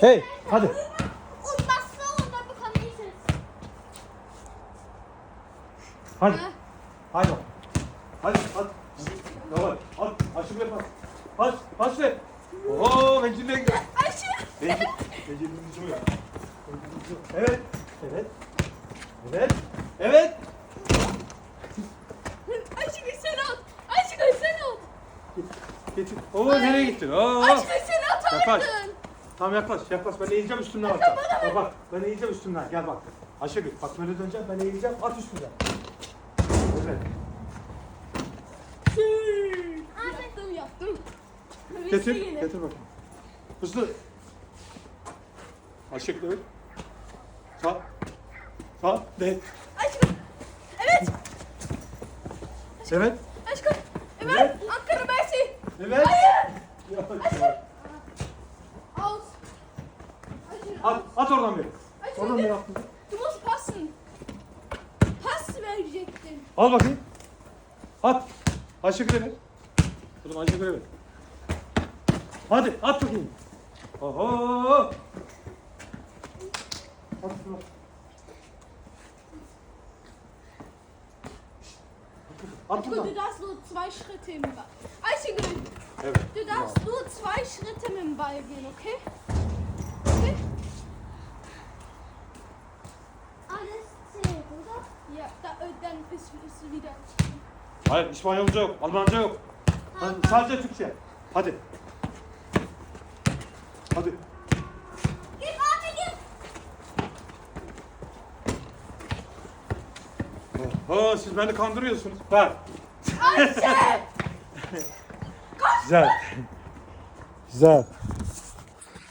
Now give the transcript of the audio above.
Hey hadi. Bekomme ich es. Hadi. Ha? Hadi. Hadi at. Yavaş. At. Aşık ver pas. Pas. Pas ver. Oo bencilliğe gidiyor. Ayşe. Bencil. Bencilliğini düşürüyor. Evet. Evet. Evet. Evet. Ayşe sen at. Ayşe sen at. Getir. Oo nereye gittin? Oo. Ayşe sen Yaklaş. atardın. Tamam yaklaş. Yaklaş. Ben eğileceğim üstünden atacağım. Bak bak. Ben eğileceğim üstünden. Gel bak. Ayşegül bak böyle döneceğim. Ben eğileceğim. At üstünden. Evet. Yaptım yaptım. Getir. Getir bakayım. Hızlı. Ayşegül evet. Sağ. Sağ. De. Aşkım. Evet. Evet. Aşkım. Evet. Evet. Ankara Mersi. Evet. Hayır. Yavaş, yavaş. Aus. Ayşe, At, at oradan. Ayşe, Oradan du- beri attın. Du musst passen. Pass verecektin. Al bakayım. At. Ayşegül'e ver. Oğlum Ayşegül'e ver. Hadi at bakayım. Oho. At şunu. At buradan. du darfst nur zwei Schritte im Ball. Ayşegül, Evet. du darfst nur zwei Schritte mit dem Ball gehen? Okay? İst wieder. Hayır İspanyolca yok, Almanca yok. Tamam. Sadece Türkçe. Hadi. Hadi. Gib! Oho siz beni kandırıyorsunuz. Bak. Ayşe! Güzel. Güzel.